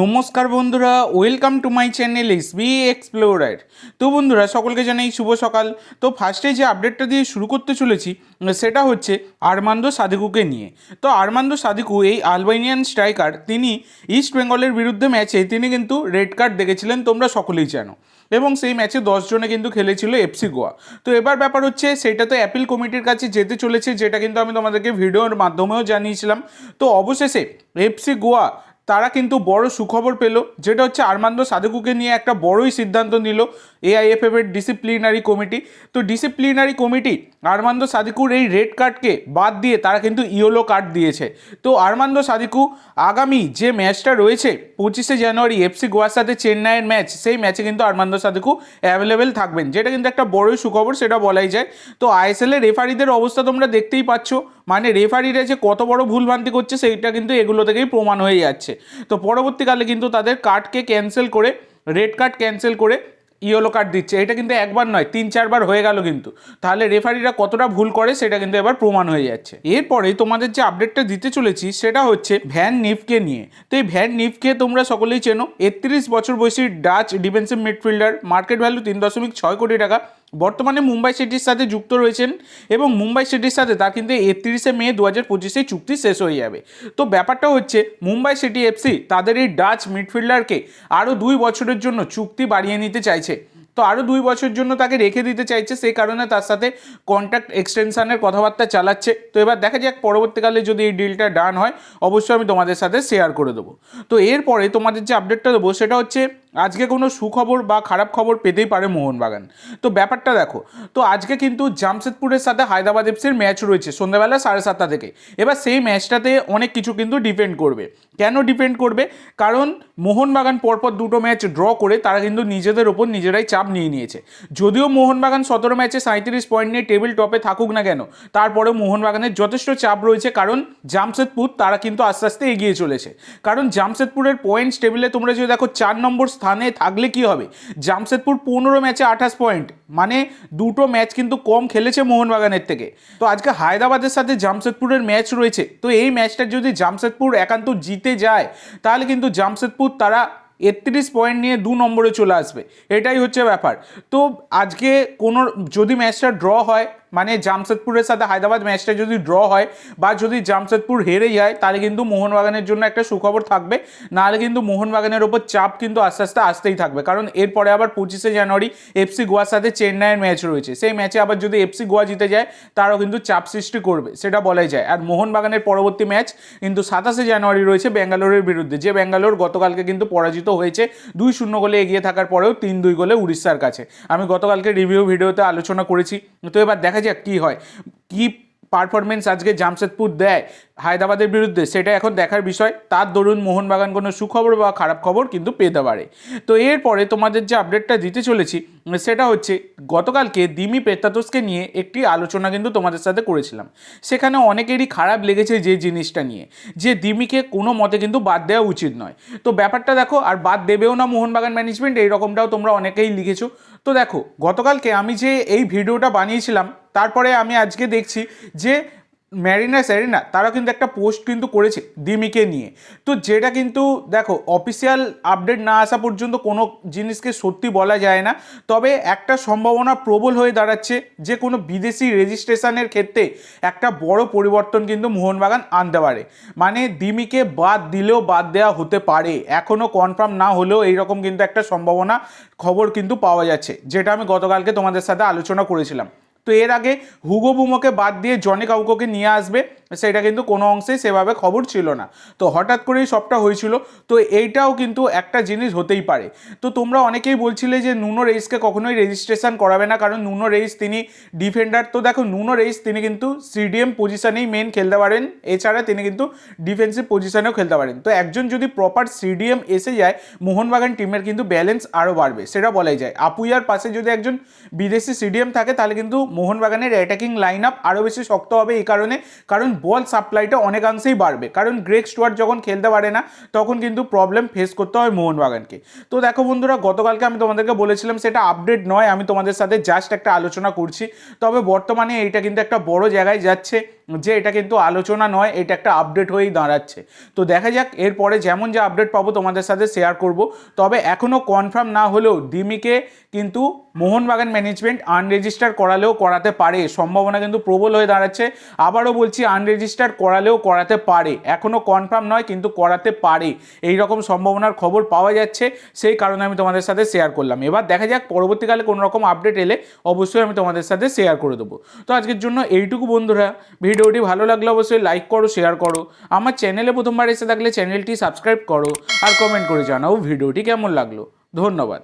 নমস্কার বন্ধুরা welcome to my channel S B explorer তো বন্ধুরা, সকলকে জানাই শুভ সকাল। তো ফার্স্টে যে আপডেটটা দিয়ে শুরু করতে চলেছি, সেটা হচ্ছে আরমান্দো সাদিকুকে নিয়ে। তো আরমান্দো সাদিকু, এই আলবাইনিয়ান স্ট্রাইকার তিনি ইস্ট বেঙ্গলের বিরুদ্ধে ম্যাচে তিনি কিন্তু রেড কার্ড দেখেছিলেন, তোমরা সকলেই জানো। এবং সেই ম্যাচে জনে কিন্তু খেলেছিল এফসি গোয়া তো এবার ব্যাপার হচ্ছে, সেটা তো অ্যাপিল কমিটির কাছে যেতে চলেছে, যেটা কিন্তু আমি তোমাদেরকে ভিডিওর মাধ্যমেও জানিয়েছিলাম। তো অবশেষে এফসি গোয়া তারা কিন্তু বড় সুখবর পেল, যেটা হচ্ছে আরমান্দো সাধুকুকে নিয়ে একটা বড়ই সিদ্ধান্ত নিল এআইএফএফ এর ডিসিপ্লিনারি কমিটি তো ডিসিপ্লিনারি কমিটি আরমান্দো সাদিকুর এই রেড কার্ডকে বাদ দিয়ে তারা কিন্তু ইয়েলো কার্ড দিয়েছে। তো আরমান্দো সাদিকু আগামী যে ম্যাচটা রয়েছে, পঁচিশে জানুয়ারি এফসি গোয়ার সাথে চেন্নাইয়ের ম্যাচ সেই ম্যাচে কিন্তু আরমান্দো সাদিকু অ্যাভেলেবেল থাকবেন। যেটা কিন্তু একটা বড়ই সুখবর, সেটা বলাই যায়। তো আইএসএল এর রেফারিদের অবস্থা তোমরা দেখতেই পাচ্ছ। মানে রেফারিরা যে কত বড় ভুলভ্রান্তি করছে সেইটা কিন্তু এগুলো থেকেই প্রমাণ হয়ে যাচ্ছে। তো পরবর্তীকালে কিন্তু তাদের কার্ডকে ক্যান্সেল করে রেড কার্ড ক্যান্সেল করে ইয়েলো কার্ড দিচ্ছে। এটা কিন্তু একবার নয়, তিন চারবার হয়ে গেল কিন্তু। তাহলে রেফারিরা কতটা ভুল করে সেটা কিন্তু এবার প্রমাণ হয়ে যাচ্ছে। এরপরে তোমাদের যে আপডেটটা দিতে চলেছি সেটা হচ্ছে ভ্যান নিফকে নিয়ে। তো এই ভ্যান নিফকে তোমরা সকলেই চেনো, একত্রিশ বছর বয়সী Dutch defensive midfielder market value তিন দশমিক ছয় কোটি টাকা বর্তমানে মুম্বাই সিটির সাথে যুক্ত রয়েছেন এবং মুম্বাই সিটির সাথে তার কিন্তু একত্রিশে মে দু হাজার পঁচিশে চুক্তি শেষ হয়ে যাবে। তো ব্যাপারটা হচ্ছে মুম্বাই সিটি এফসি তাদের এই ডাচ মিডফিল্ডারকে আরও দুই বছরের জন্য চুক্তি বাড়িয়ে নিতে চাইছে। তো আরও দুই বছরের জন্য তাকে রেখে দিতে চাইছে, সেই কারণে তার সাথে কন্ট্যাক্ট এক্সটেনশানের কথাবার্তা চালাচ্ছে। তো এবার দেখা যাক, পরবর্তীকালে যদি এই ডিলটা ডান হয়, অবশ্যই আমি তোমাদের সাথে শেয়ার করে দেবো। তো এরপরে তোমাদের যে আপডেটটা দেবো, সেটা হচ্ছে আজকে কোনো সুখবর বা খারাপ খবর পেতেই পারে মোহনবাগান। তো ব্যাপারটা দেখো, তো আজকে কিন্তু জামশেদপুরের সাথে হায়দ্রাবাদ এফসির ম্যাচ রয়েছে সন্ধ্যাবেলা সাড়ে সাতটা থেকে। এবার সেই ম্যাচটাতে অনেক কিছু কিন্তু ডিপেন্ড করবে। কেন ডিপেন্ড করবে? কারণ মোহনবাগান পরপর দুটো ম্যাচ ড্র করে তারা কিন্তু নিজেদের ওপর নিজেরাই চাপ নিয়ে নিয়েছে। যদিও মোহনবাগান সতেরো ম্যাচে সাঁত্রিশ পয়েন্ট নিয়ে টেবিল টপে থাকুক না কেন, তারপরেও মোহনবাগানের যথেষ্ট চাপ রয়েছে, কারণ জামশেদপুর তারা কিন্তু আস্তে আস্তে এগিয়ে চলেছে। কারণ জামশেদপুরের পয়েন্টস টেবিলে তোমরা যদি দেখো চার নম্বর স্থানে থাকলে কি হবে? জামশেদপুর পনেরো ম্যাচে আঠাশ পয়েন্ট মানে দুটো ম্যাচ কিন্তু কম খেলেছে মোহনবাগানের থেকে। তো আজকে হায়দ্রাবাদের সাথে জামশেদপুরের ম্যাচ রয়েছে। তো এই ম্যাচটা যদি জামশেদপুর একান্ত জিতে যায়, তাহলে কিন্তু জামশেদপুর তারা একত্রিশ পয়েন্ট নিয়ে দু নম্বরে চলে আসবে। এটাই হচ্ছে ব্যাপার। তো আজকে কোনো যদি ম্যাচটা ড্র হয় মানে জামশেদপুরের সাথে হায়দ্রাবাদ ম্যাচটা যদি ড্র হয় বা যদি জামশেদপুর হেরে যায়, তাহলে কিন্তু মোহনবাগানের জন্য একটা সুখবর থাকবে। নাহলে কিন্তু মোহনবাগানের ওপর চাপ কিন্তু আস্তে আস্তে আসতেই থাকবে। কারণ এরপরে আবার পঁচিশে জানুয়ারি এফসি গোয়ার সাথে চেন্নাইয়ের ম্যাচ রয়েছে। সেই ম্যাচে আবার যদি এফসি গোয়া জিতে যায়, তারাও কিন্তু চাপ সৃষ্টি করবে। সেটা বলাই যায়। আর মোহনবাগানের পরবর্তী ম্যাচ কিন্তু সাতাশে জানুয়ারি রয়েছে ব্যাঙ্গালোরের বিরুদ্ধে। যে ব্যাঙ্গালোর গতকালকে কিন্তু পরাজিত হয়েছে, দুই শূন্য গোলে এগিয়ে থাকার পরেও তিন দুই গোলে উড়িষ্যার কাছে। আমি গতকালকে রিভিউ ভিডিওতে আলোচনা করেছি। তো এবার দেখা যাক কী হয়। কী পারফরমেন্স আজকে জামশেদপুর দেয় হায়দ্রাবাদের বিরুদ্ধে, সেটা এখন দেখার বিষয়। তার দরুন মোহনবাগান কোনো সুখবর বা খারাপ খবর কিন্তু পেতে পারে। তো এরপরে তোমাদের যে আপডেটটা দিতে চলেছি সেটা হচ্ছে, গতকালকে দিমি পেত্তাতোসকে নিয়ে একটি আলোচনা কিন্তু তোমাদের সাথে করেছিলাম। সেখানে অনেকেরই খারাপ লেগেছে যে জিনিসটা নিয়ে। যে দিমিকে কোনো মতে কিন্তু বাদ দেওয়া উচিত নয়। তো ব্যাপারটা দেখো, আর বাদ দেবেও না মোহনবাগান ম্যানেজমেন্ট এইরকমটাও তোমরা অনেকেই লিখেছো। তো দেখো, গতকালকে আমি যে এই ভিডিওটা বানিয়েছিলাম, তারপরে আমি আজকে দেখছি যে ম্যারিনা স্যারিনা তারা কিন্তু একটা পোস্ট কিন্তু করেছে দিমিকে নিয়ে। তো যেটা কিন্তু, দেখো অফিসিয়াল আপডেট না আসা পর্যন্ত কোনো জিনিসকে সত্যি বলা যায় না। তবে একটা সম্ভাবনা প্রবল হয়ে দাঁড়াচ্ছে যে কোনো বিদেশি রেজিস্ট্রেশনের ক্ষেত্রে একটা বড় পরিবর্তন কিন্তু মোহনবাগান আনতে পারে। মানে দিমিকে বাদ দিলেও বাদ দেওয়া হতে পারে। এখনও কনফার্ম না হলেও এইরকম কিন্তু একটা সম্ভাবনা খবর কিন্তু পাওয়া যাচ্ছে, যেটা আমি গতকালকে তোমাদের সাথে আলোচনা করেছিলাম। তো এর আগে হুগো বুমোকে বাদ দিয়ে জনে কাউকোকে নিয়ে আসবে। সেটা কিন্তু কোনো অংশেই সেভাবে খবর ছিল না। তো হঠাৎ করেই সবটা হয়েছিল। তো এইটাও কিন্তু একটা জিনিস হতেই পারে। তো তোমরা অনেকেই বলছিলে যে নুনো রেইসকে কখনোই রেজিস্ট্রেশন করাবে না, কারণ নুনো রেইস তিনি ডিফেন্ডার তো দেখো, নুনো রেইস তিনি কিন্তু সিডিএম পজিশনেই মেন খেলতে পারেন। এছাড়া তিনি কিন্তু ডিফেন্সিভ পজিশনেও খেলতে পারেন। তো একজন যদি প্রপার সিডিএম এসে যায়, মোহনবাগান টিমের কিন্তু ব্যালেন্স আরও বাড়বে। সেটা বলাই যায়। আপুইয়ার পাশে যদি একজন বিদেশি সিডিএম থাকে, তাহলে কিন্তু মোহনবাগানের অ্যাটাকিং লাইন আপ আরও বেশি শক্ত হবে এই কারণে। কারণ বল সাপ্লাইটা অনেকাংশেই বাড়বে। কারণ গ্রেক স্টুয়ার্ট যখন খেলতে পারে না, তখন কিন্তু প্রবলেম ফেস করতে হয় মোহনবাগানকে। তো দেখো বন্ধুরা, গতকালকে আমি তোমাদেরকে বলেছিলাম, সেটা আপডেট নয়, আমি তোমাদের সাথে জাস্ট একটা আলোচনা করছি। তবে বর্তমানে এইটা কিন্তু একটা বড় জায়গায় যাচ্ছে, যে এটা কিন্তু আলোচনা নয়, এটা একটা আপডেট হয়েই দাঁড়াচ্ছে। তো দেখা যাক, এরপরে যেমন যে আপডেট পাবো তোমাদের সাথে শেয়ার করব। তবে এখনও কনফার্ম না হলেও ডিমিকে কিন্তু মোহনবাগান ম্যানেজমেন্ট আনরেজিস্টার করালেও করাতে পারে। সম্ভাবনা কিন্তু প্রবল হয়ে দাঁড়াচ্ছে। আবারও বলছি আনরেজিস্টার করালেও করাতে পারে। এখনও কনফার্ম নয়, কিন্তু করাতে পারে। এই রকম সম্ভাবনার খবর পাওয়া যাচ্ছে, সেই কারণে আমি তোমাদের সাথে শেয়ার করলাম। এবার দেখা যাক, পরবর্তীকালে কোনো রকম আপডেট এলে অবশ্যই আমি তোমাদের সাথে শেয়ার করে দেবো। তো আজকের জন্য এইটুকু বন্ধুরা। ভিডিওটি ভালো লাগলে অবশ্যই লাইক করো শেয়ার করো। আমার চ্যানেলে প্রথমবার এসে থাকলে চ্যানেলটি সাবস্ক্রাইব করো আর কমেন্ট করে জানাও ভিডিওটি কেমন লাগল। ধন্যবাদ।